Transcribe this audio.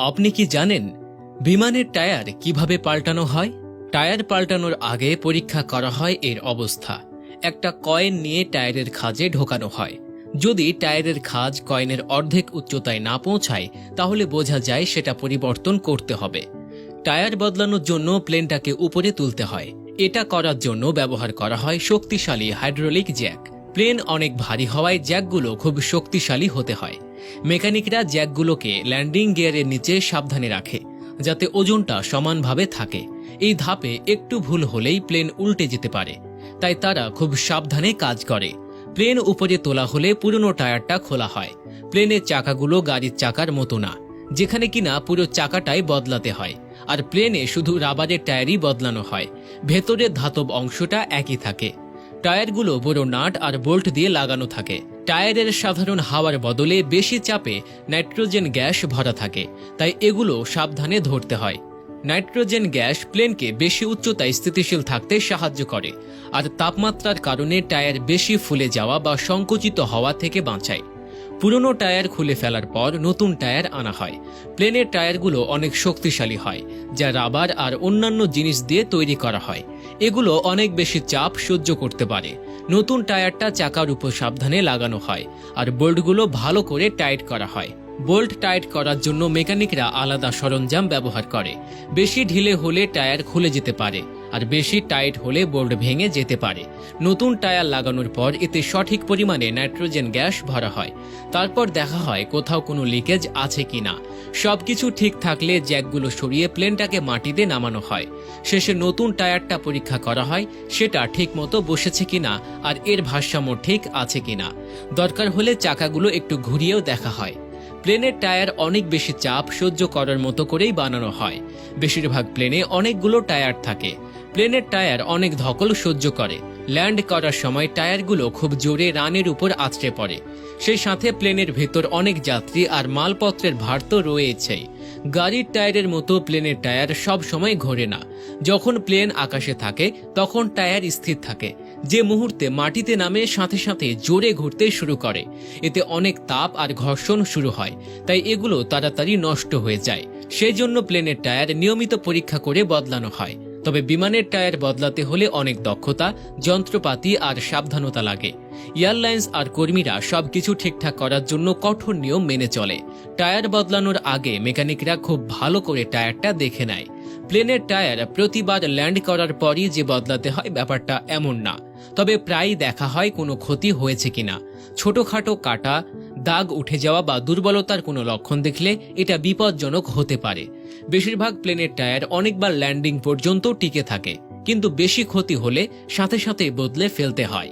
আপনি কি জানেন বিমানের টায়ার কীভাবে পাল্টানো হয়? টায়ার পাল্টানোর আগে পরীক্ষা করা হয় এর অবস্থা। একটা কয়েন নিয়ে টায়ারের খাজে ঢোকানো হয়। যদি টায়ারের খাজ কয়েনের অর্ধেক উচ্চতায় না পৌঁছায়, তাহলে বোঝা যায় সেটা পরিবর্তন করতে হবে। টায়ার বদলানোর জন্য প্লেনটাকে উপরে তুলতে হয়। এটা করার জন্য ব্যবহার করা হয় শক্তিশালী হাইড্রোলিক জ্যাক। প্লেন অনেক ভারী হওয়ায় জ্যাকগুলো খুব শক্তিশালী হতে হয়। মেকানিকরা জ্যাকগুলোকে ল্যান্ডিং গিয়ারের নিচে সাবধানে রাখে, যাতে ওজনটা সমানভাবে থাকে। এই ধাপে একটু ভুল হলেই প্লেন উল্টে যেতে পারে, তাই তারা খুব সাবধানে কাজ করে। প্লেন উপরে তোলা হলে পুরনো টায়ারটা খোলা হয়। প্লেনের চাকাগুলো গাড়ির চাকার মতো না, যেখানে কিনা পুরো চাকাটাই বদলাতে হয়, আর প্লেনে শুধু রাবারের টায়ারই বদলানো হয়। ভেতরের ধাতব অংশটা একই থাকে। টায়ারগুলো বড় নাট আর বোল্ট দিয়ে লাগানো থাকে। টায়ারের সাধারণ হাওয়ার বদলে বেশি চাপে নাইট্রোজেন গ্যাস ভরা থাকে, তাই এগুলো সাবধানে ধরতে হয়। নাইট্রোজেন গ্যাস প্লেনকে বেশি উচ্চতায় স্থিতিশীল থাকতে সাহায্য করে, আর তাপমাত্রার কারণে টায়ার বেশি ফুলে যাওয়া বা সংকুচিত হওয়া থেকে বাঁচায়। পুরনো টায়ার খুলে ফেলার পর নতুন টায়ার আনা হয়। প্লেনের টায়ারগুলো অনেক শক্তিশালী হয়, যা রাবার আর অন্যান্য জিনিস দিয়ে তৈরি করা হয়। এগুলো অনেক বেশি চাপ সহ্য করতে পারে। নতুন টায়ারটা চাকার উপর সাবধানে লাগানো হয় আর বোল্টগুলো ভালো করে টাইট করা হয়। বোল্ট টাইট করার জন্য মেকানিকরা আলাদা সরঞ্জাম ব্যবহার করে। বেশি ঢিলে হলে টায়ার খুলে যেতে পারে। আর বেশি টাইট হলে বোল্ট ভেঙে যেতে পারে। নতুন টায়ার লাগানোর পর এতে সঠিক পরিমাণে নাইট্রোজেন গ্যাস ভরা হয়। তারপর দেখা হয় কোথাও কোনো লিকেজ আছে কি কিনা। সবকিছু ঠিক থাকলে জ্যাকগুলো সরিয়ে প্লেনটাকে মাটিতে নামানো হয়। শেষে নতুন টায়ারটা পরীক্ষা করা হয়, সেটা ঠিকমতো বসেছে কিনা আর এর ভারসাম্য ঠিক আছে কিনা। দরকার হলে চাকাগুলো একটু ঘুরিয়েও দেখা হয়। প্লেনের টায়ার অনেক বেশি চাপ সহ্য করার মতো করেই বানানো হয়। বেশিরভাগ প্লেনে অনেকগুলো টায়ার থাকে। প্লেনের টায়ার অনেক ধকল সহ্য করে। ল্যান্ড করার সময় টায়ারগুলো খুব জোরে রানের উপর আছড়ে পড়ে। সেই সাথে প্লেনের ভেতর অনেক যাত্রী আর মালপত্রের ভার তো রয়েছেই। গাড়ির টায়ারের মতো প্লেনের টায়ার সব সময় ঘোরে না। যখন প্লেন আকাশে থাকে, তখন টায়ার স্থির থাকে। যে মুহূর্তে মাটিতে নামে, সাথে সাথে জোরে ঘুরতে শুরু করে। এতে অনেক তাপ আর ঘর্ষণ শুরু হয়, তাই এগুলো তাড়াতাড়ি নষ্ট হয়ে যায়। সেই জন্য প্লেনের টায়ার নিয়মিত পরীক্ষা করে বদলানো হয়। তবে বিমানের টায়ার বদলাতে হলে অনেক দক্ষতা, যন্ত্রপাতি আর সাবধানতা লাগে। এয়ারলাইন্স আর কর্মীরা সবকিছু ঠিকঠাক করার জন্য কঠোর নিয়ম মেনে চলে। টায়ার বদলানোর আগে মেকানিকরা খুব ভালো করে টায়ারটা দেখে নেয়। প্লেনের টায়ার প্রতিবার ল্যান্ড করার পরই যে বদলাতে হয় ব্যাপারটা এমন না। তবে প্রায়ই দেখা হয় কোনো ক্ষতি হয়েছে কিনা। ছোটখাটো কাটা দাগ উঠে যাওয়া বা দুর্বলতার কোনো লক্ষণ দেখলে এটা বিপজ্জনক হতে পারে। বেশিরভাগ প্লেনের টায়ার অনেকবার ল্যান্ডিং পর্যন্ত টিকে থাকে, কিন্তু বেশি ক্ষতি হলে সাথে সাথে বদলে ফেলতে হয়।